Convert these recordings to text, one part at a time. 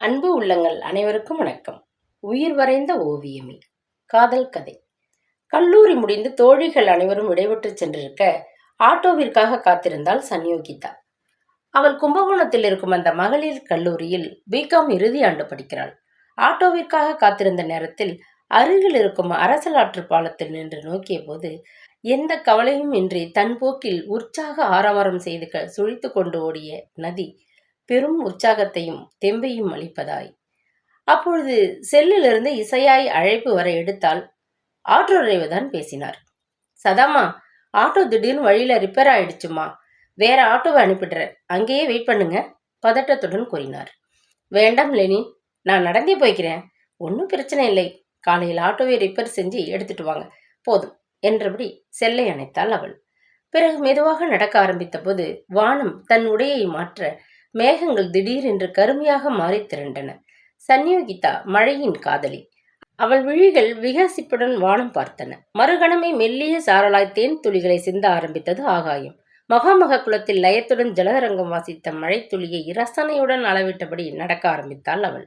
அன்பு உள்ளங்கள் அனைவருக்கும் வணக்கம். உயிர் வரைந்த ஓவியமே காதல் கதை. கல்லூரி முடிந்து தோழிகள் அனைவரும் விடைபெற்று சென்றிருக்க ஆட்டோவிற்காக காத்திருந்தாள் சன்யோகிதா. அவள் கும்பகோணத்தில் இருக்கும் அந்த மகளிர் கல்லூரியில் பிகாம் இறுதி ஆண்டு படிக்கிறாள். ஆட்டோவிற்காக காத்திருந்த நேரத்தில் அருகில் இருக்கும் அரசலாற்று பாலத்தில் நின்று நோக்கிய போது எந்த கவலையும் இன்றி தன் போக்கில் உற்சாக ஆரவாரம் செய்து சுழித்து கொண்டு ஓடிய நதி பெரும் உற்சாகத்தையும் தெம்பையும் அளிப்பதாய். அப்பொழுது செல்லிலிருந்து இசையாய் அழைப்பு வர எடுத்தால் ஆட்டோ டிரைவர் தான் பேசினார். சதாமா ஆட்டோ திடீர்னு வழியில ரிப்பேர் ஆயிடுச்சுமா? வேற ஆட்டோவை அனுப்பிடுறேன். அங்கேயே வெயிட் பண்ணுங்க பதட்டத்துடன் கூறினார். வேண்டாம் லெனின் நான் நடந்தே போய்க்கிறேன். ஒன்றும் பிரச்சனை இல்லை. காலையில் ஆட்டோவை ரிப்பேர் செஞ்சு எடுத்துட்டு வாங்க. போதும் என்றபடி செல்லை அணைத்தாள் அவள். பிறகு மெதுவாக நடக்க ஆரம்பித்த போது வானம் தன் உடையை மாற்ற மேகங்கள் திடீரென்று கருமையாக மாறி திரண்டன. சன்யோகிதா மழையின் காதலி. அவள் விழிகள் விகாசிப்புடன் வானம் பார்த்தன. மறுகணமே மெல்லிய சாரலாய் தேன் துளிகளை சிந்த ஆரம்பித்தது ஆகாயம். மகாமக குலத்தில் லயத்துடன் ஜலதரங்கம் வாசித்த மழை துளியை ரசனையுடன் அளவிட்டபடி நடக்க ஆரம்பித்தாள் அவள்.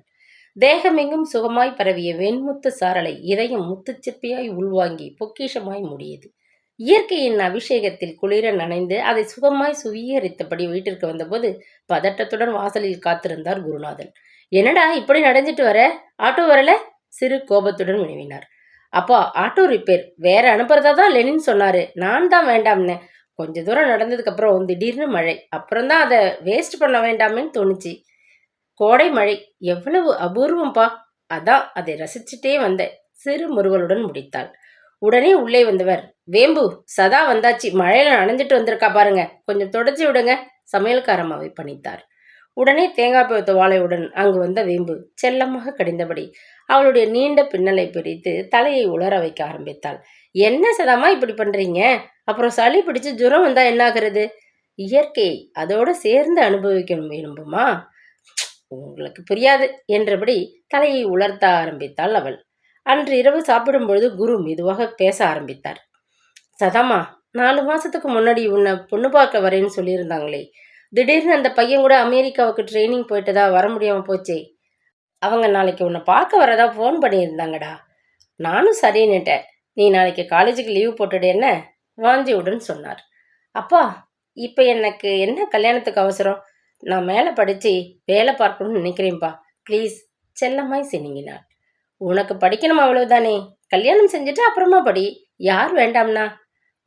தேகமெங்கும் சுகமாய் பரவிய வெண்முத்து சாரலை இதயம் முத்துச்சிற்பியாய் உள்வாங்கி பொக்கிஷமாய் முடியது. இயற்கையின் அபிஷேகத்தில் குளிர நனைந்து அதை சுகமாய் சுவீகரித்தபடி வீட்டிற்கு வந்தபோது பதட்டத்துடன் வாசலில் காத்திருந்தார் குருநாதன். என்னடா இப்படி நடந்துட்டு வர? ஆட்டோ வரல? சிறு கோபத்துடன் வினவினார். அப்பா ஆட்டோ ரிப்பேர். வேற அனுப்புறதா தான் லெனின் சொன்னாரு. நான் தான் வேண்டாம்னு. கொஞ்ச தூரம் நடந்ததுக்கு அப்புறம் திடீர்னு மழை. அப்புறம் தான் அதை வேஸ்ட் பண்ண வேண்டாமேன்னு தோணுச்சு. கோடை மழை. எவ்வளவு அபூர்வம்பா. அதான் அதை ரசிச்சுட்டே வந்த சிறு முறுவலுடன் முடித்தாள். உடனே உள்ளே வந்தவர். வேம்பு சதா வந்தாச்சு. மழையில நனைஞ்சிட்டு வந்திருக்கா பாருங்க. கொஞ்சம் தொடச்சி விடுங்க. சமையல்காரமாவை பணித்தார். உடனே தேங்காய் பழுத்த வாழையுடன் அங்கு வந்த வேம்பு செல்லமாக கடிந்தபடி அவளுடைய நீண்ட பின்னலை பிரித்து தலையை உலர வைக்க ஆரம்பித்தாள். என்ன சதாமா இப்படி பண்றீங்க? அப்புறம் சளி பிடிச்சு ஜுரம் வந்தா என்ன ஆகுறது இயற்கை அதோட சேர்ந்து அனுபவிக்கணும் வேணும்புமா? உங்களுக்கு புரியாது என்றபடி தலையை உலர்த்த ஆரம்பித்தாள் அவள். அன்று இரவு சாப்பிடும் பொழுது குரு மெதுவாக பேச ஆரம்பித்தார். சதாமா நாலு மாசத்துக்கு முன்னாடி உன்னை பொண்ணு பார்க்க வரேன்னு சொல்லியிருந்தாங்களே. திடீர்னு அந்த பையன் கூட அமெரிக்காவுக்கு ட்ரைனிங் போயிட்டதா வர முடியாமல் போச்சே. அவங்க நாளைக்கு உன்னை பார்க்க வரதா ஃபோன் பண்ணியிருந்தாங்கடா. நானும் சரின்னுட்டேன். நீ நாளைக்கு காலேஜுக்கு லீவ் போட்டுடு என்ன? வாஞ்சியுடன் சொன்னார். அப்பா இப்போ எனக்கு என்ன கல்யாணத்துக்கு அவசரம்? நான் மேலே படித்து வேலை பார்க்கணும்னு நினைக்கிறேன்ப்பா ப்ளீஸ் செல்லமாய் சினிங்கினார். உனக்கு படிக்கணும் அவ்வளவுதானே? கல்யாணம் செஞ்சுட்டு அப்புறமா படி. யார் வேண்டாம்னா?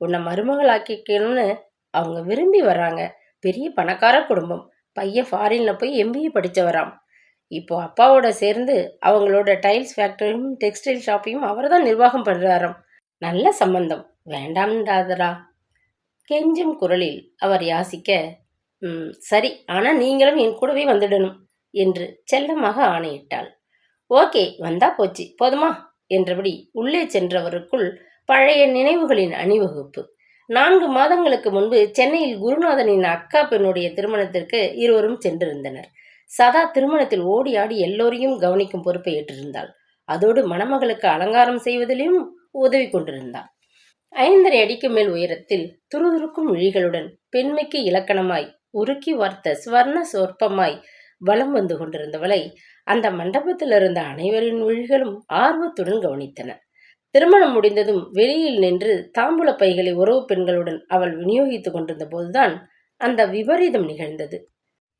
உன்னை மருமகளாக்கிக்கணும்னு அவங்க விரும்பி வர்றாங்க. பெரிய பணக்கார குடும்பம். பையன் ஃபாரின்ல போய் எம்பிஏ படித்தவராம் இப்போ அப்பாவோட சேர்ந்து அவங்களோட டைல்ஸ் ஃபேக்டரியும் டெக்ஸ்டைல் ஷாப்பையும் அவர் தான் நிர்வாகம் பண்ணுறாராம் நல்ல சம்பந்தம். வேண்டாம்ன்றாதரா கெஞ்சும் குரலில் அவர் யாசிக்க "ம், சரி. ஆனால் நீங்களும் என் கூடவே வந்துடணும் என்று செல்லமாக ஆணையிட்டாள். ஓகே வந்தா போச்சு போதுமா? என்றபடி உள்ளே சென்றவருக்குள் பழைய நினைவுகளின் அணிவகுப்பு. நான்கு மாதங்களுக்கு முன்பு சென்னையில் குருநாதனின் அக்கா பெண்ணுடைய திருமணத்திற்கு இருவரும் சென்றிருந்தனர். சதா திருமணத்தில் ஓடி ஆடி எல்லோரையும் கவனிக்கும் பொறுப்பை ஏற்றிருந்தாள். அதோடு மணமகளுக்கு அலங்காரம் செய்வதிலும் உதவி கொண்டிருந்தாள் ஐந்தரை அடிக்கு மேல் உயரத்தில் துருதுருக்கும் விழிகளுடன் பெண்மைக்கு இலக்கணமாய் உருக்கி வார்த்த ஸ்வர்ண சொற்பமாய் வலம் வந்து கொண்டிருந்தவளை அந்த மண்டபத்தில் இருந்த அனைவரின் விழிகளும் ஆர்வத்துடன் கவனித்தன. திருமணம் முடிந்ததும் வெளியில் நின்று தாம்பூல பைகளை உறவு பெண்களுடன் அவள் விநியோகித்துக் கொண்டிருந்த போதுதான் அந்த விபரீதம் நிகழ்ந்தது.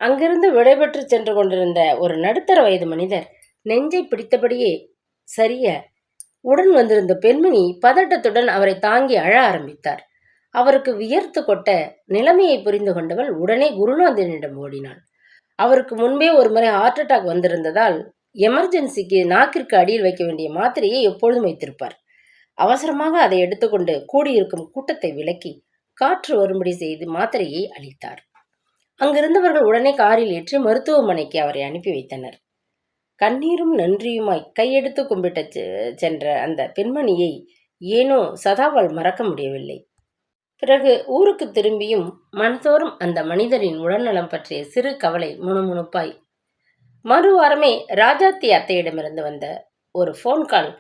அங்கிருந்து விடைபெற்று சென்று கொண்டிருந்த ஒரு நடுத்தர வயது மனிதர் நெஞ்சை பிடித்தபடியே சரிய உடன் வந்திருந்த பெண்மணி பதட்டத்துடன் அவரை தாங்கி அழ ஆரம்பித்தார். அவருக்கு வியர்த்து கொட்ட நிலைமையை புரிந்து கொண்டவள் உடனே குருநாதனிடம் ஓடினாள். அவருக்கு முன்பே ஒரு முறை ஹார்ட் அட்டாக் வந்திருந்ததால் எமர்ஜென்சிக்கு நாக்கிற்கு அடியில் வைக்க வேண்டிய மாத்திரையை எப்பொழுதும் வைத்திருப்பார். அவசரமாக அதை எடுத்துக்கொண்டு கூடியிருக்கும் கூட்டத்தை விலக்கி காற்று வரும்படி செய்து மாத்திரையை அளித்தார். அங்கிருந்தவர்கள் உடனே காரில் ஏற்றி மருத்துவமனைக்கு அவரை அனுப்பி வைத்தனர். கண்ணீரும் நன்றியுமாய் கையெடுத்து கும்பிட்ட சென்ற அந்த பெண்மணியை ஏனோ சதாவால் மறக்க முடியவில்லை. பிறகு ஊருக்கு திரும்பியும் மனதோறும் அந்த மனிதரின் உடல்நலம் பற்றிய சிறு கவலை முணுமுணுப்பாய். மறுவாரமே ராஜாத்தி அத்தையிடமிருந்து வந்த ஒரு ஃபோன் கால்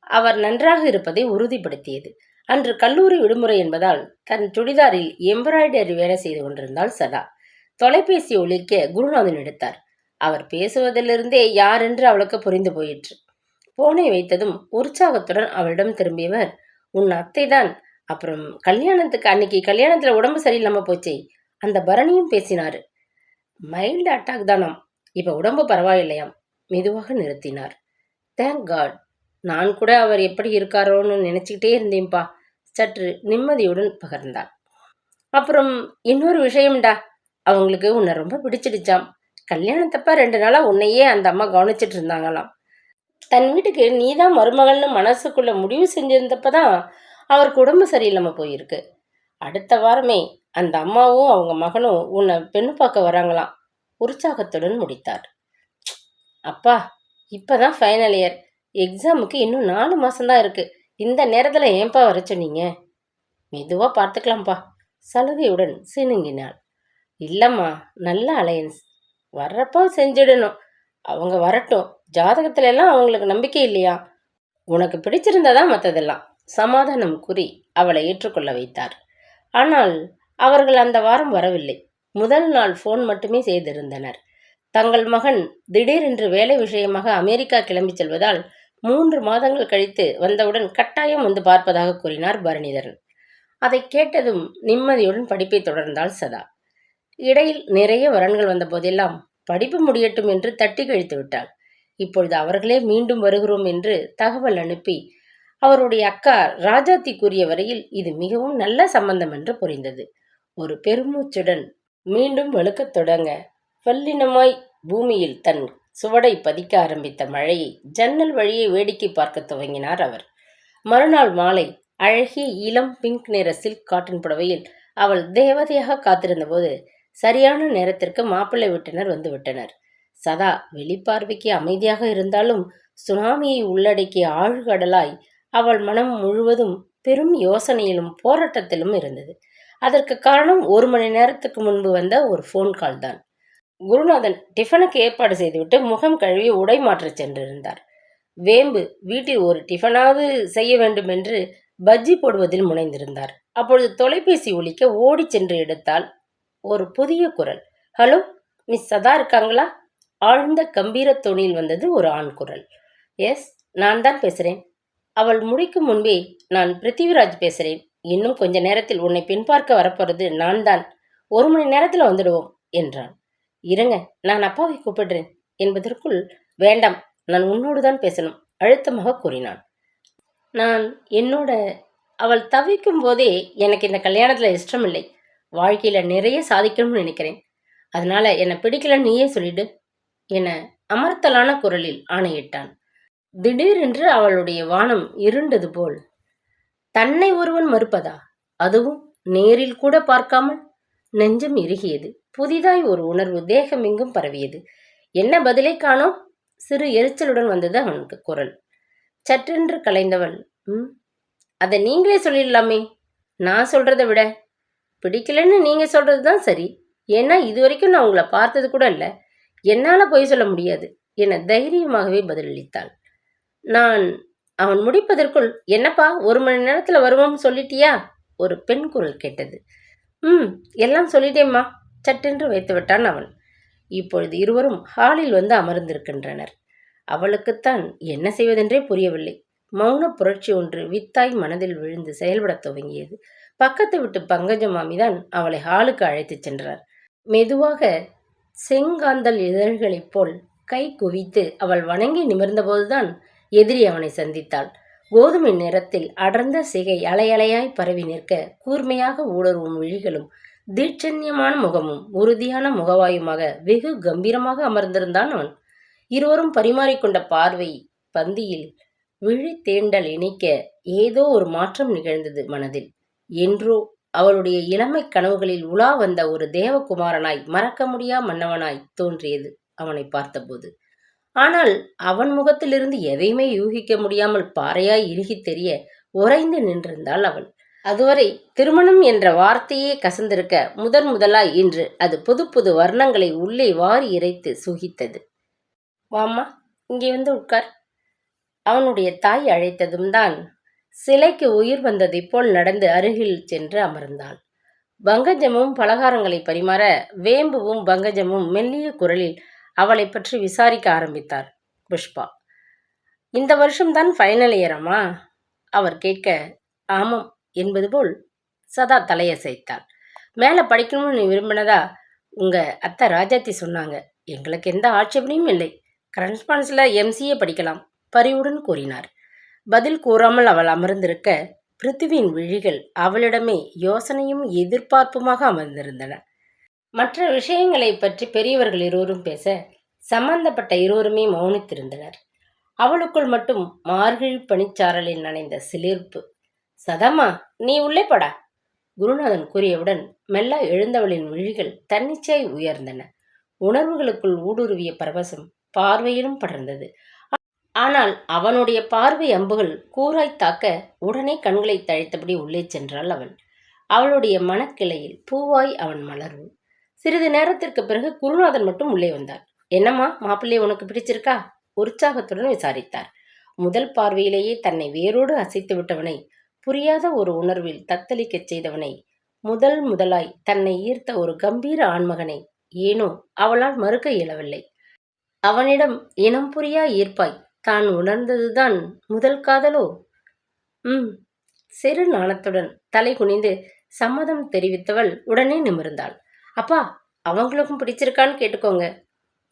அவர் நன்றாக இருப்பதை உறுதிப்படுத்தியது. அன்று கல்லூரி விடுமுறை என்பதால் தன் சுடிதாரில் எம்ப்ராய்டரி வேலை செய்து கொண்டிருந்தாள் சதா. தொலைபேசி ஒழிக்க குருநாதன் எடுத்தார். அவர் பேசுவதிலிருந்தே யார் என்று அவளுக்கு புரிந்து போயிற்று. போனை வைத்ததும் உற்சாகத்துடன் அவளிடம் திரும்பியவர் உன் அத்தை தான் அப்புறம் கல்யாணத்துக்கு அன்னைக்கு கல்யாணத்தில் உடம்பு சரியில்லாமல் போச்சே அந்த பரணியும் பேசினார். மைல்டு அட்டாக் தானாம். இப்போ உடம்பு பரவாயில்லையாம். மெதுவாக நிறுத்தினார். தேங்க் காட் நான் கூட அவர் எப்படி இருக்காரோன்னு நினச்சிக்கிட்டே இருந்தேன்ப்பா சற்று நிம்மதியுடன் பகிர்ந்தார். அப்புறம் இன்னொரு விஷயம்டா. அவங்களுக்கு உன்னை ரொம்ப பிடிச்சிடுச்சாம். கல்யாணத்தப்ப ரெண்டு நாளாக உன்னையே அந்த அம்மா கவனிச்சிட்டு இருந்தாங்களாம். தன் வீட்டுக்கு நீதான் மருமகள்னு மனசுக்குள்ள முடிவு செஞ்சிருந்தப்பதான் அவருக்கு உடம்பு சரியில்லாமல் போயிருக்கு. அடுத்த வாரமே அந்த அம்மாவும் அவங்க மகனும் உன்னை பெண்ணு பார்க்க வராங்களாம். உற்சாகத்துடன் முடித்தார். அப்பா இப்போ தான் ஃபைனல் இயர் எக்ஸாமுக்கு இன்னும் நாலு மாதம்தான் இருக்குது இந்த நேரத்தில் ஏன்பா வர சொன்னீங்க? மெதுவாக பார்த்துக்கலாம்ப்பா. சலுகையுடன் சினுங்கினாள் இல்லைம்மா நல்ல அலையன்ஸ் வர்றப்போ செஞ்சிடணும். அவங்க வரட்டும். ஜாதகத்துல எல்லாம் அவங்களுக்கு நம்பிக்கை இல்லையா? உனக்கு பிடிச்சிருந்ததா மற்றதெல்லாம் சமாதானம் கூறி அவளை ஏற்றுக்கொள்ள வைத்தார். ஆனால் அவர்கள் அந்த வாரம் வரவில்லை. முதல் நாள் ஃபோன் மட்டுமே செய்திருந்தனர். தங்கள் மகன் திடீரென்று வேலை விஷயமாக அமெரிக்கா கிளம்பி செல்வதால் மூன்று மாதங்கள் கழித்து வந்தவுடன் கட்டாயம் வந்து பார்ப்பதாக கூறினார் பரணிதரன். அதை கேட்டதும் நிம்மதியுடன் படிப்பை தொடர்ந்தாள் சதா. இடையில் நிறைய வரன்கள் வந்த போதெல்லாம் படிப்பு முடியட்டும் என்று தட்டி கழித்து விட்டாள். இப்பொழுது அவர்களே மீண்டும் வருகிறோம் என்று தகவல் அனுப்பி அவருடைய அக்கா ராஜாத்தி கூறிய வரையில் இது மிகவும் நல்ல சம்பந்தம் என்று புரிந்தது. ஒரு பெருமூச்சுடன் மீண்டும் வழுக்கத் தொடங்க வல்லினமாய் பூமியில் தன் சுவடை பதிக்க ஆரம்பித்த மழையை ஜன்னல் வழியே வேடிக்கை பார்க்க துவங்கினார் அவர். மறுநாள் மாலை அழகிய இளம் பிங்க் நிற சில்க் காட்டன் புடவையில் அவள் தேவதையாக காத்திருந்தபோது சரியான நேரத்திற்கு மாப்பிள்ளை வீட்டினர் வந்து விட்டனர் சதா வெளிப்பார்வைக்கு அமைதியாக இருந்தாலும் சுனாமியை உள்ளடக்கிய ஆழ்கடலாய் அவள் மனம் முழுவதும் பெரும் யோசனையிலும் போராட்டத்திலும் இருந்தது. அதற்கு காரணம் ஒரு மணி நேரத்துக்கு முன்பு வந்த ஒரு ஃபோன் கால் தான். குருநாதன் டிஃபனுக்கு ஏற்பாடு செய்துவிட்டு முகம் கழுவி உடை மாற்றச் சென்றிருந்தார். வேம்பு வீட்டில் ஒரு டிஃபனாவது செய்ய வேண்டும் என்று பஜ்ஜி போடுவதில் முனைந்திருந்தார். அப்பொழுது தொலைபேசி ஒலிக்க ஓடி சென்று எடுத்தால் ஒரு புதிய குரல். ஹலோ மிஸ் சதா இருக்காங்களா? ஆழ்ந்த கம்பீர தொனியில் வந்தது ஒரு ஆண் குரல். எஸ் நான் தான் பேசுகிறேன் அவள் முடிக்கும் முன்பே நான் பிருத்திவிராஜ் பேசுகிறேன் இன்னும் கொஞ்ச நேரத்தில் உன்னை பின்பார்க்க வரப்போகிறது வரப்போறது நான் தான் ஒரு மணி நேரத்தில் வந்துடுவோம் என்றான். இருங்க நான் அப்பாவை கூப்பிடுறேன் என்பதற்குள் வேண்டாம் நான் உன்னோடு தான் பேசணும் அழுத்தமாக கூறினான். நான் என்னோட அவள் தவிக்கும் போதே எனக்கு இந்த கல்யாணத்தில் இஷ்டமில்லை. வாழ்க்கையில் நிறைய சாதிக்கணும்னு நினைக்கிறேன். அதனால என்னை பிடிக்கலன்னு நீயே சொல்லிடு என அமர்த்தலான குரலில் ஆணையிட்டான். திடீரென்று அவளுடைய வானம் இருண்டது போல். தன்னை ஒருவன் மறுப்பதா? அதுவும் நேரில் கூட பார்க்காமல். நெஞ்சம் இறுகியது. புதிதாய் ஒரு உணர்வு தேகமெங்கும் பரவியது. என்ன பதிலை காணோம்? சிறு எரிச்சலுடன் வந்தது அவனுக்கு குரல். சற்றென்று கலைந்தவள் ம் அதை நீங்களே சொல்லிடலாமே. நான் சொல்றதை விட. பிடிக்கலன்னு நீங்க சொல்றது தான் சரி. ஏன்னா இது வரைக்கும் நான் உங்களை பார்த்தது கூட இல்லை. என்னால் பொய் சொல்ல முடியாது என தைரியமாகவே பதிலளித்தாள். நான் அவன் முடிப்பதற்குள் என்னப்பா ஒரு மணி நேரத்தில் வருவோம்னு சொல்லிட்டியா? ஒரு பெண் குரல் கேட்டது. ம் எல்லாம் சொல்லிட்டேம்மா சட்டென்று வைத்து விட்டான் அவன். இப்பொழுது இருவரும் ஹாலில் வந்து அமர்ந்திருக்கின்றனர். அவளுக்குத்தான் என்ன செய்வதென்றே புரியவில்லை. மௌன புரட்சி ஒன்று வித்தாய் மனதில் விழுந்து செயல்படத் துவங்கியது. பக்கத்து விட்டு பங்கஜ மாமிதான் அவளை ஹாலுக்கு அழைத்துச் சென்றார். மெதுவாக செங்காந்தல் இதழ்களைப் போல் கை குவித்து அவள் வணங்கி நிமிர்ந்தபோதுதான் எதிரி அவனை சந்தித்தாள். கோதுமை நிறத்தில் அடர்ந்த சிகை அலையலையாய் பரவி நிற்க கூர்மையாக ஊடுருவும் விழிகளும் தீட்சண்யமான முகமும் உறுதியான முகவாயுமாக வெகு கம்பீரமாக அமர்ந்திருந்தான் அவன். இருவரும் பரிமாறிக்கொண்ட பார்வை பந்தியில் விழி தேண்டல் இணைக்க ஏதோ ஒரு மாற்றம் நிகழ்ந்தது மனதில். என்றோ அவளுடைய இளமை கனவுகளில் உலா வந்த ஒரு தேவகுமாரனாய் மறக்க முடியா மன்னவனாய் தோன்றியது அவனை பார்த்தபோது. ஆனால் அவன் முகத்திலிருந்து எதையுமே யூகிக்க முடியாமல் பாறையாய் இறுகி தெரிய உறைந்து நின்றிருந்தாள் அவள். அதுவரை திருமணம் என்ற வார்த்தையே கசந்திருக்க முதன் முதலாய் இன்று அது புது புது வர்ணங்களை உள்ளே வாரி இறைத்து சுகித்தது. வாம்மா இங்கே வந்து உட்கார். அவனுடைய தாய் அழைத்ததும் தான் சிலைக்கு உயிர் வந்ததைப் போல் நடந்து அருகில் சென்று அமர்ந்தாள். பங்கஜமும் பலகாரங்களை பரிமாற வேம்புவும் பங்கஜமும் மெல்லிய குரலில் அவளை பற்றி விசாரிக்க ஆரம்பித்தார் புஷ்பா. இந்த வருஷம்தான் ஃபைனல் இயரமா அவர் கேட்க ஆமாம் என்பது போல் சதா தலையசைத்தாள். மேலே படிக்கணும்னு விரும்பினதா? உங்கள் அத்தை ராஜாத்தி சொன்னாங்க. எங்களுக்கு எந்த ஆட்சேபனையும் இல்லை. கரஸ்பான்ஸில் எம்சிஏ படிக்கலாம் பரிவுடன் கூறினார். பதில் கூறாமல் அவள் அமர்ந்திருக்க பிருத்திவியின் விழிகள் அவளிடமே யோசனையும் எதிர்பார்ப்புமாக அமர்ந்திருந்தன. மற்ற விஷயங்களை பற்றி பெரியவர்கள் இருவரும் பேச சம்பந்தப்பட்ட இருவருமே மௌனித்திருந்தனர். அவளுக்குள் மட்டும் மார்கழி பனிச்சாரலில் நனைந்த சிலிர்ப்பு. சதம்மா நீ உள்ளே படா. குருநாதன் கூறியவுடன் மெல்ல எழுந்தவளின் விழிகள் தன்னிச்சையாய் உயர்ந்தன. உணர்வுகளுக்குள் ஊடுருவிய பரவசம் பார்வையிலும் படர்ந்தது. ஆனால் அவனுடைய பார்வை அம்புகள் கூராய் தாக்க உடனே கண்களை தழைத்தபடி உள்ளே சென்றாள் அவள் அவளுடைய மனக்கிளையில் பூவாய் அவன் மலர்வு. சிறிது நேரத்திற்கு பிறகு குருநாதன் மட்டும் உள்ளே வந்தார். என்னம்மா மாப்பிள்ளை உனக்கு பிடிச்சிருக்கா? உற்சாகத்துடன் விசாரித்தார். முதல் பார்வையிலேயே தன்னை வேரோடு அசைத்து விட்டவனை புரியாத ஒரு உணர்வில் தத்தளிக்கச் செய்தவனை முதல் முதலாய் தன்னை ஈர்த்த ஒரு கம்பீர ஆண்மகனை ஏனோ அவளால் மறுக்க இயலவில்லை. அவனிடம் இனம் புரியா ஈர்ப்பாய் தான் உணர்ந்ததுதான் முதல் காதலோ? ம் சிறு நாணத்துடன் தலை குனிந்து சம்மதம் தெரிவித்தவள் உடனே நிமிர்ந்தாள். அப்பா அவங்களுக்கும் பிடிச்சிருக்கான்னு கேட்டுக்கோங்க.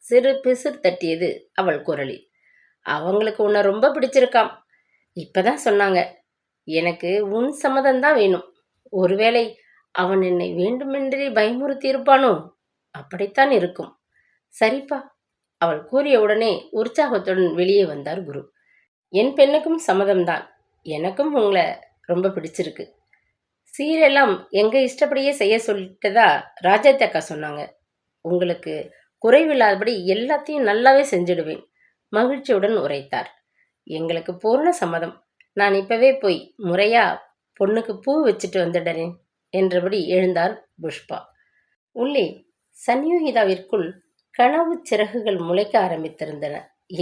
சிறு பிசிறு தட்டியது அவள் குரலில். அவங்களுக்கு உன்னை ரொம்ப பிடிச்சிருக்காம். இப்பதான் சொன்னாங்க. எனக்கு உன் சம்மதம் தான் வேணும். ஒருவேளை அவன் என்னை வேண்டுமென்றே பயமுறுத்தி இருப்பானோ அப்படித்தான் இருக்கும். சரிப்பா அவள் கூறிய உடனே உற்சாகத்துடன் வெளியே வந்தார் குரு. என் பெண்ணுக்கும் சம்மதம்தான். எனக்கும் உங்களை ரொம்ப பிடிச்சிருக்கு. சீரெல்லாம் எங்க இஷ்டப்படியே செய்ய சொல்லிட்டதா ராஜா தக்கா சொன்னாங்க. உங்களுக்கு குறைவில்லாதபடி எல்லாத்தையும் நல்லாவே செஞ்சிடுவேன். மகிழ்ச்சியுடன் உரைத்தார். எங்களுக்கு பூர்ண சம்மதம். நான் இப்பவே போய் முறையா பொண்ணுக்கு பூ வச்சுட்டு வந்துடுறேன் என்றபடி எழுந்தார் புஷ்பா. உள்ளே சன்யூகிதாவிற்குள் கனவு சிறகுகள் முளைக்க ஆரம்பித்திருந்தன.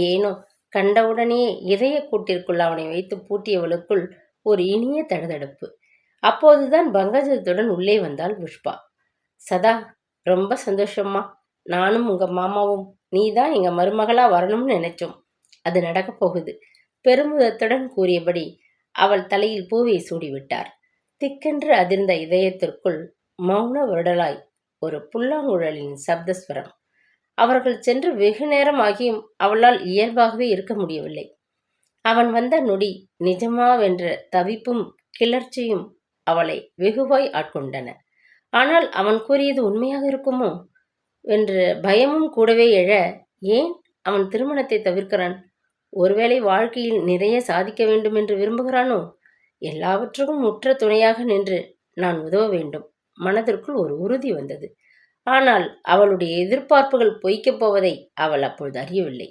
ஏனோ கண்டவுடனே இதய கூட்டிற்குள் அவனை வைத்து பூட்டியவளுக்குள் ஒரு இனிய தடுதடுப்பு அப்போதுதான் பங்கஜத்துடன் உள்ளே வந்தாள் புஷ்பா. சதா ரொம்ப சந்தோஷம்மா. நானும் உங்க மாமாவும். நீ தான் எங்க மருமகளா வரணும்னு நினைச்சோம். அது நடக்கப் போகுது. பெருமிதத்துடன் கூறியபடி அவள் தலையில் பூவை சூடிவிட்டார். திக்கென்று அதிர்ந்த இதயத்திற்குள் மௌன வருடலாய் ஒரு புல்லாங்குழலின் சப்தஸ்வரம். அவர்கள் சென்று வெகு நேரம் ஆகியும் அவளால் இயல்பாகவே இருக்க முடியவில்லை. அவன் வந்த நொடி நிஜமாவென்ற தவிப்பும் கிளர்ச்சியும் அவளை வெகுவாய் ஆட்கொண்டன. ஆனால் அவன் கூறியது உண்மையாக இருக்குமோ? என்ற பயமும் கூடவே எழ ஏன் அவன் திருமணத்தை தவிர்க்கிறான்? ஒருவேளை வாழ்க்கையில் நிறைய சாதிக்க வேண்டும் என்று விரும்புகிறானோ? எல்லாவற்றுக்கும் முற்ற துணையாக நின்று நான் உதவ வேண்டும். மனதிற்குள் ஒரு உறுதி வந்தது. ஆனால் அவளுடைய எதிர்பார்ப்புகள் பொய்க்கப் போவதை அவள் அப்பொழுது அறியவில்லை.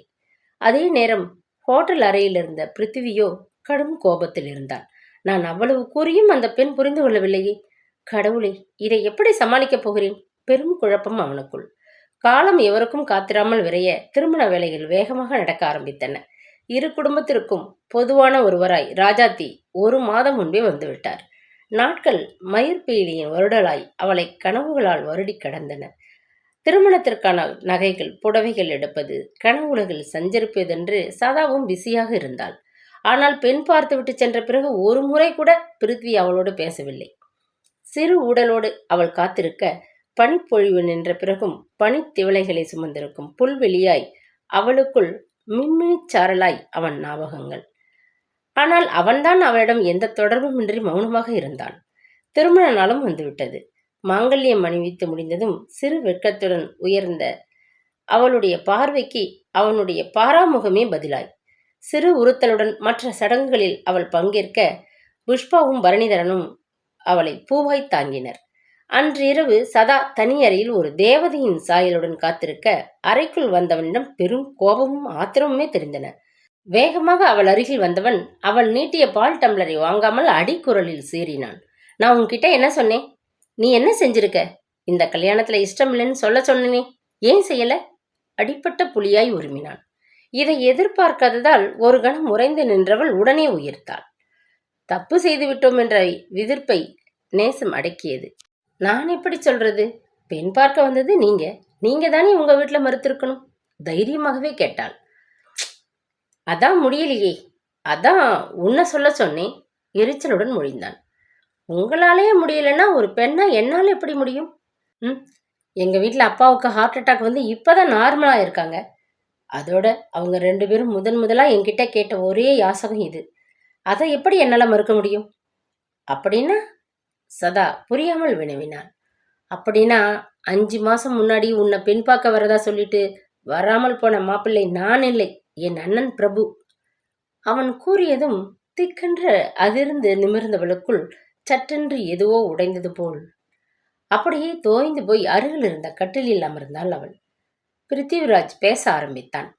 அதே நேரம் ஹோட்டல் அறையில் இருந்த பிருத்திவியோ கடும் கோபத்தில் இருந்தாள். நான் அவ்வளவு கூறியும் அந்த பெண் புரிந்து கொள்ளவில்லையே. கடவுளே இதை எப்படி சமாளிக்கப் போகிறேன்? பெரும் குழப்பம் அவனுக்குள். காலம் எவருக்கும் காத்திராமல் விரைய திருமண வேலைகள் வேகமாக நடக்க ஆரம்பித்தன. இரு குடும்பத்திற்கும் பொதுவான ஒருவராய் ராஜாத்தி ஒரு மாதம் முன்பே வந்துவிட்டார். நாட்கள் மயிர்பீலியின் வருடலாய் அவளை கனவுகளால் வருடி கடந்தன. திருமணத்திற்கான நகைகள் புடவைகள் எடுப்பது கனவுலகில் சஞ்சரிப்பதென்று சதாவும் பிஸியாக இருந்தாள். ஆனால் பெண் பார்த்துவிட்டு சென்ற பிறகு ஒரு முறை கூட பிருத்வி அவளோடு பேசவில்லை. சிறு உடலோடு அவள் காத்திருக்க பனிப்பொழிவு நின்ற பிறகும் பனித்திவளைகளை சுமந்திருக்கும் புல்வெளியாய் அவளுக்குள் மின்மினிச் சாரலாய் அவன் ஞாபகங்கள். ஆனால் அவன்தான் அவளிடம் எந்த தொடர்புமின்றி மௌனமாக இருந்தான். திருமண நாளும் வந்துவிட்டது. மாங்கல்யம் அணிவித்து முடிந்ததும் சிறு வெட்கத்துடன் உயர்ந்த அவளுடைய பார்வைக்கு அவனுடைய பாராமுகமே பதிலாய். சிறு உறுத்தலுடன் மற்ற சடங்குகளில் அவள் பங்கேற்க புஷ்பாவும் பரணிதரனும் அவளை பூவாய் தாங்கினர். அன்றிரவு சதா தனியறையில் ஒரு தேவதையின் சாயலுடன் காத்திருக்க அறைக்குள் வந்தவனிடம் பெரும் கோபமும் ஆத்திரமுமே தெரிந்தன. வேகமாக அவள் அருகில் வந்தவன் அவள் நீட்டிய பால் டம்ளரை வாங்காமல் அடிக்குரலில் சீறினான். நான் உன்கிட்ட என்ன சொன்னேன்? நீ என்ன செஞ்சிருக்க? இந்த கல்யாணத்துல இஷ்டம் இல்லைன்னு சொல்ல சொன்னனே. ஏன் செய்யல? அடிப்பட்ட புலியாய் உருமினான். இதை எதிர்பார்க்காததால் ஒரு கணம் உறைந்து நின்றவள் உடனே உயிர்த்தாள். தப்பு செய்து விட்டோம் என்ற விதிர்ப்பை நேசம் அடக்கியது. நான் எப்படி சொல்றது? பெண் பார்க்க வந்தது நீங்க. நீங்க தானே உங்க வீட்டுல மறுத்திருக்கணும்? தைரியமாகவே கேட்டாள். அதான் முடியலையே. அதான் உன்னை சொல்ல சொன்னேன். எரிச்சலுடன் மொழிந்தான். உங்களாலேயே முடியலன்னா ஒரு பெண்ணா என்னால் எப்படி முடியும்? ம். எங்கள் வீட்டில் அப்பாவுக்கு ஹார்ட் அட்டாக் வந்து இப்போ தான் நார்மலாக இருக்காங்க. அதோட அவங்க ரெண்டு பேரும் முதன் முதலாக என்கிட்ட கேட்ட ஒரே யாசகம் இது. அதை எப்படி என்னால் மறுக்க முடியும்? அப்படின்னா சதா புரியாமல் வினவினாள். அப்படின்னா அஞ்சு மாதம் முன்னாடி உன்னை பெண் பார்க்க வரதா சொல்லிட்டு வராமல் போன மாப்பிள்ளை நான் இல்லை என் அண்ணன் பிரபு. அவன் கூறியதும் திக்கென்று அதிர்ந்து நிமிர்ந்தவளுக்குள் சட்டென்று எதுவோ உடைந்தது போல். அப்படியே தோய்ந்து போய் அருகில் இருந்த கட்டிலில் அமர்ந்தாள் அவள். பிருத்திவிராஜ் பேச ஆரம்பித்தான்.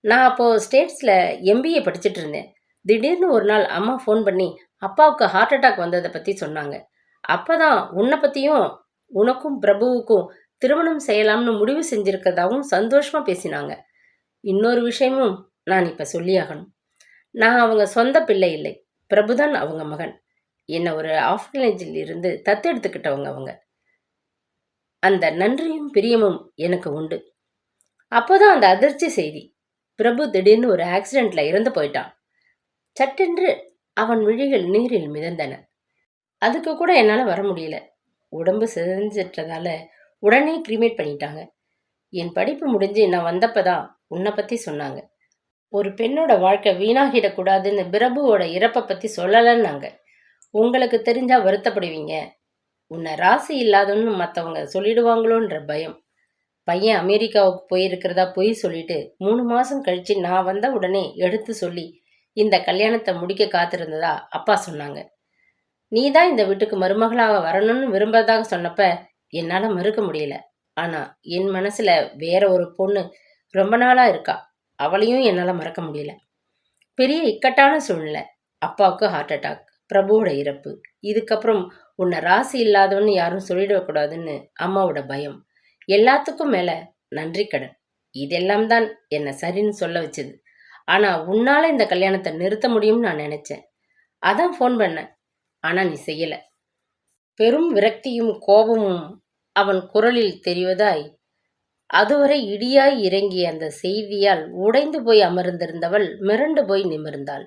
நான் அப்போது ஸ்டேட்ஸில் எம்பிஏ படிச்சுட்டு இருந்தேன். திடீர்னு ஒரு நாள் அம்மா ஃபோன் பண்ணி அப்பாவுக்கு ஹார்ட் அட்டாக் வந்ததை பற்றி சொன்னாங்க. அப்போ தான் உன்னை பற்றியும் உனக்கும் பிரபுவுக்கும் திருமணம் செய்யலாம்னு முடிவு செஞ்சுருக்கதாகவும் சந்தோஷமாக பேசினாங்க. இன்னொரு விஷயமும் நான் இப்போ சொல்லியாகணும். நான் அவங்க சொந்த பிள்ளை இல்லை. பிரபுதான் அவங்க மகன். என்னை ஒரு ஆஃப்லேஜில் இருந்து தத்தெடுத்துக்கிட்டவங்க அவங்க. அந்த நன்றியும் பிரியமும் எனக்கு உண்டு. அப்போதான் அந்த அதிர்ச்சி செய்தி. பிரபு திடீர்னு ஒரு ஆக்சிடென்ட்ல இறந்து போயிட்டான். சட்டென்று அவன் விழிகள் நீரில் மிதந்தன. அதுக்கு கூட என்னால் வர முடியல. உடம்பு சிதஞ்சிட்டதால உடனே கிரிமேட் பண்ணிட்டாங்க. என் படிப்பு முடிஞ்சு நான் வந்தப்போ தான் உன்னை பற்றி சொன்னாங்க. ஒரு பெண்ணோட வாழ்க்கை வீணாகிடக்கூடாதுன்னு பிரபுவோட இறப்பை பற்றி சொல்லலைன்னாங்க. உங்களுக்கு தெரிஞ்சால் வருத்தப்படுவீங்க. உன்னை ராசி இல்லாதன்னு மற்றவங்க சொல்லிடுவாங்களோன்ற பயம். பையன் அமெரிக்காவுக்கு போயிருக்கிறதா பொய் சொல்லிட்டு மூணு மாதம் கழித்து நான் வந்த உடனே எடுத்து சொல்லி இந்த கல்யாணத்தை முடிக்க காத்திருந்ததா அப்பா சொன்னாங்க. நீ தான் இந்த வீட்டுக்கு மருமகளாக வரணும்னு விரும்புறதாக சொன்னப்ப என்னால் மறுக்க முடியல. ஆனால் என் மனசில் வேற ஒரு பொண்ணு ரொம்ப நாளாக இருக்கா. அவளையும் என்னால் மறக்க முடியல. பெரிய இக்கட்டான சூழ்நிலை. அப்பாவுக்கு ஹார்ட் அட்டாக் பிரபுவோட இறப்பு. இதுக்கப்புறம் உன்னை ராசி இல்லாதவன்னு யாரும் சொல்லிடக்கூடாதுன்னு அம்மாவோட பயம். எல்லாத்துக்கும் மேலே நன்றி கடன். இதெல்லாம் தான் என்னை சரின்னு சொல்ல வச்சது. ஆனால் உன்னால் இந்த கல்யாணத்தை நிறுத்த முடியும்னு நான் நினச்சேன். அதான் ஃபோன் பண்ணேன். ஆனால் நீ செய்யலை. பெரும் விரக்தியும் கோபமும் அவன் குரலில் தெரிவதாய் அதுவரை இடியாய் இறங்கிய அந்த செய்தியால் உடைந்து போய் அமர்ந்திருந்தவள் மிரண்டு போய் நிமிர்ந்தாள்.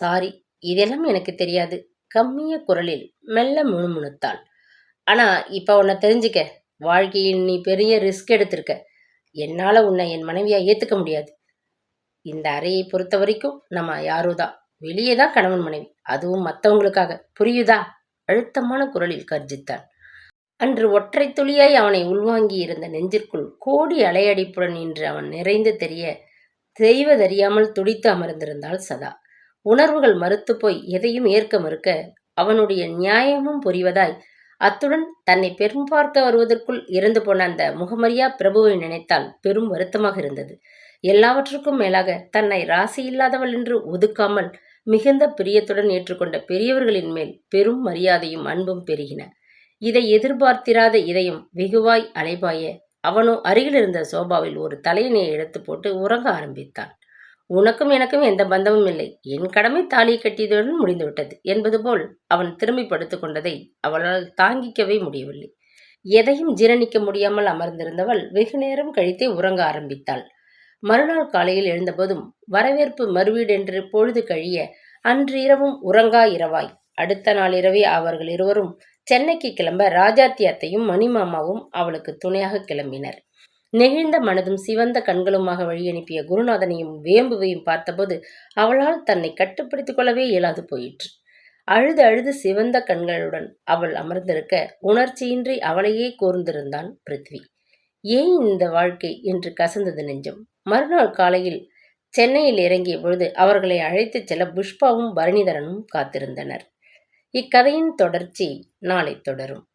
சாரி இதெல்லாம் எனக்கு தெரியாது. கம்மிய குரலில் மெல்ல முணுமுணுத்தாள். ஆனா இப்ப உன்னை தெரிஞ்சுக்க வாழ்க்கையில் நீ பெரிய ரிஸ்க் எடுத்திருக்க. என்னால் உன்னை என் மனைவியாக ஏத்துக்க முடியாது. இந்த அறையை பொறுத்த வரைக்கும் நம்ம யாரோ தான். வெளியே தான் கணவன் மனைவி. அதுவும் மற்றவங்களுக்காக புரியுதா? அழுத்தமான குரலில் கர்ஜித்தான். அன்று ஒற்றை துளியாய் அவனை உள்வாங்கி இருந்த நெஞ்சிற்குள் கோடி அலையடிப்புடன் இன்று அவன் நிறைந்து தெரிய செய்வதறியாமல் துடித்து அமர்ந்திருந்தாள் சதா. உணர்வுகள் மறுத்து போய் எதையும் ஏற்க மறுக்க அவனுடைய நியாயமும் புரிவதாய் அத்துடன் தன்னை பெரும் பார்க்க வருவதற்குள் இறந்து போன அந்த முகமரியா பிரபுவை நினைத்தால் பெரும் வருத்தமாக இருந்தது. எல்லாவற்றுக்கும் மேலாக தன்னை ராசி இல்லாதவள் என்று ஒதுக்காமல் மிகுந்த பிரியத்துடன் ஏற்றுக்கொண்ட பெரியவர்களின் மேல் பெரும் மரியாதையும் அன்பும் பெருகின. இதை எதிர்பார்த்திராத இதயம் வெகுவாய் அலைபாய அவனோ அருகிலிருந்த சோபாவில் ஒரு தலையினை எடுத்து போட்டு உறங்க ஆரம்பித்தான். உனக்கும் எனக்கும் எந்த பந்தமும் இல்லை. என் கடமை தாலி கட்டியதுடன் முடிந்துவிட்டது என்பது போல் அவன் திரும்பி படுத்து கொண்டதை அவளால் தாங்கிக்கவே முடியவில்லை. எதையும் ஜீரணிக்க முடியாமல் அமர்ந்திருந்தவள் வெகு நேரம் கழித்தே உறங்க ஆரம்பித்தாள். மறுநாள் காலையில் எழுந்தபோதும் வரவேற்பு மறுவீடென்று பொழுது கழிய அன்று இரவும் உறங்கா இரவாய். அடுத்த நாள் இரவே அவர்கள் இருவரும் சென்னைக்கு கிளம்ப ராஜாத்தியத்தையும் மணிமாமாவும் அவளுக்கு துணையாக கிளம்பினர். நெகிழ்ந்த மனதும் சிவந்த கண்களுமாக வழியனுப்பிய குருநாதனையும் வேம்புவையும் பார்த்தபோது அவளால் தன்னை கட்டுப்படுத்திக் கொள்ளவே இயலாது போயிற்று. அழுது அழுது சிவந்த கண்களுடன் அவள் அமர்ந்திருக்க உணர்ச்சியின்றி அவளையே கூர்ந்திருந்தான் பிருத்வி. ஏன் இந்த வாழ்க்கை என்று கசந்தது நெஞ்சம். மறுநாள் காலையில் சென்னையில் இறங்கிய பொழுது அவர்களை அழைத்துச் செல்ல புஷ்பாவும் பரணிதரனும் காத்திருந்தனர். இக்கதையின் தொடர்ச்சி நாளை தொடரும்.